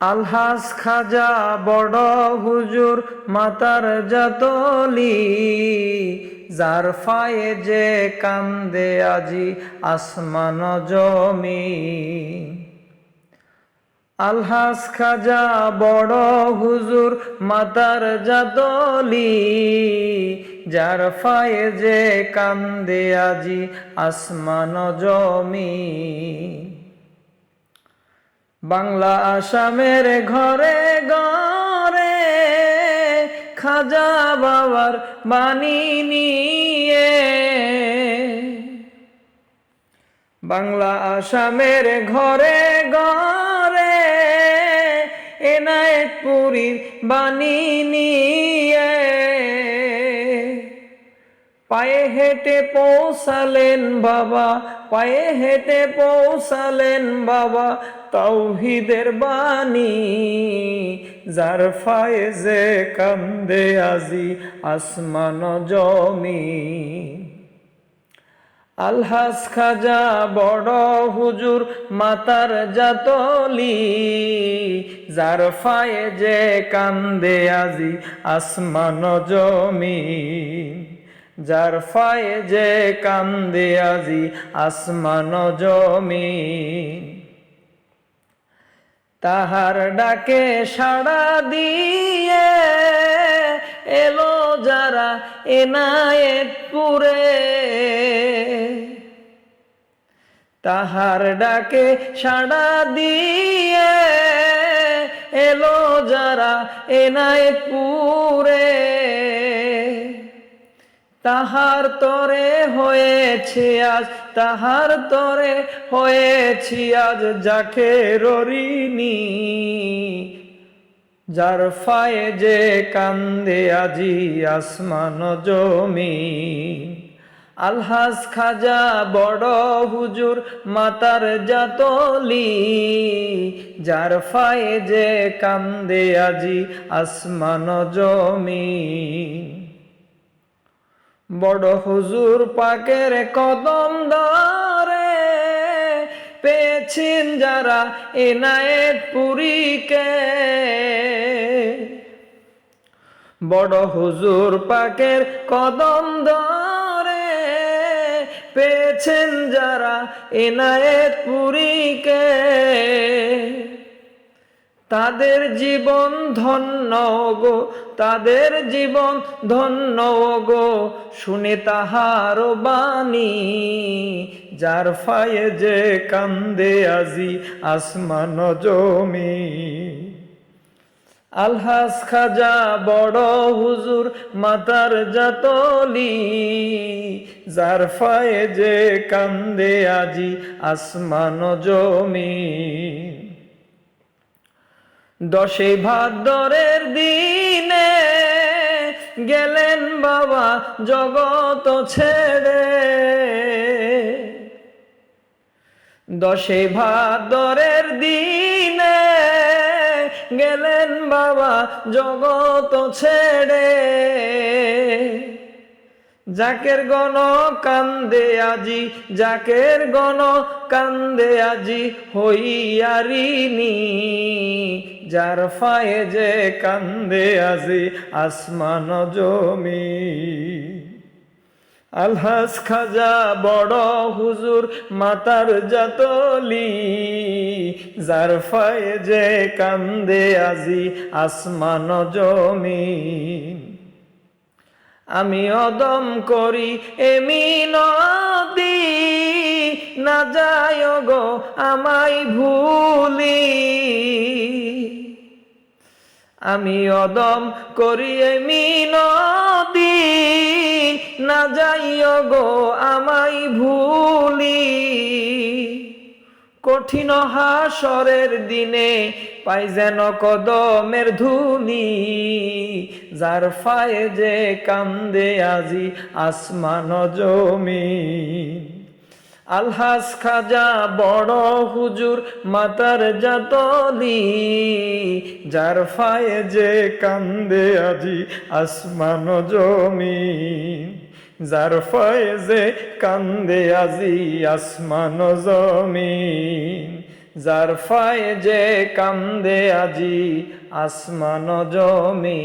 আলহাস খাজা, বড় হুজুর, মাতার জাতলি। যার ফায়ে যে কান্দে আজি আসমান জমি আলহাস খাজা, বড় হুজুর, মাতার জাতলি। যার ফায়ে যে কান্দে আজি আসমান জমি বাংলা আসামের ঘরে ঘরে খাজা বাবার বাণী নিয়ে। বাংলা আসামের ঘরে ঘরে এনায়তপুরীর বাণী নিয়ে। পায়ে হেঁটে পৌঁছালেন বাবা, পায়ে হেঁটে পৌঁছালেন বাবা, তাওহিদের বাণী। যার ফায়েজে কান্দে আজি আসমান জমি আলহাস খাজা বড় হুজুর মাতার জাতলি। যার ফায়ে যে কান্দে আজি আসমান জমি যার ফায়ে যে কান্দে আজি আসমান জমি তাহার ডাকে সাড়া দিয়ে এলো যারা এনায়েতপুরে তাহার ডাকে সাড়া দিয়ে এলো যারা এনায়েতপুরে তাহার তরে হয়েছে আজ, তাহার তরে হয়েছি আজ যাকে ররিনি। যার ফায়ে যে কান্দে আজি আসমান জমি আলহাস খাজা বড় হুজুর মাতার জাতলি। যার ফায়ে যে কান্দে আজি আসমান জমি বড় হুজুর পাকের কদম ধরে পেয়েছেন যারা এনায়েত পুরীকে বড় হুজুর পাকের কদম ধরে পেয়েছেন যারা এনায়েত পুরীকে তাদের জীবন ধন্য গো, তাদের জীবন ধন্য গো, শুনে তাহার বাণী, যার ফায়ে যে কান্দে আজি আসমান জমি। আলহাস খাজা বড় হুজুর মাতার জাতলি, যার ফায়ে যে কান্দে আজি আসমান জমি। দশে ভাদ্রের দিনে গেলেন বাবা জগত ছেড়ে। দশে ভাদ্রের দিনে গেলেন বাবা জগত ছেড়ে। জাকের গণ কান্দে আজি জাকের গণ কান্দে আজি হইয়ারিনি যার ফায়ে যে কান্দে আজি আসমান জমি। আলহাস খাজা বড় হুজুর মাতার জাতলি, যার ফায়ে যে কান্দে আজি আসমান জমি। আমি অদম করি এমি নদী না যায় গো আমায় ভুলি। আমি অদম করি এমি নদী না যাইও গো আমায় ভুলি। কঠিন হাসরের দিনে পাই যেন কদমের ধুনি যার ফায়ে যে কান্দে আজি আসমান জমি আলহাস খাজা বড় হুজুর মাতার জাতলি, যার ফায়ে যে কান্দে আজি আসমান জমি যার ফয়েজে কান্দে আজি আসমান জমিন, যার ফায়ে যে কান্দে আজি আসমান জমি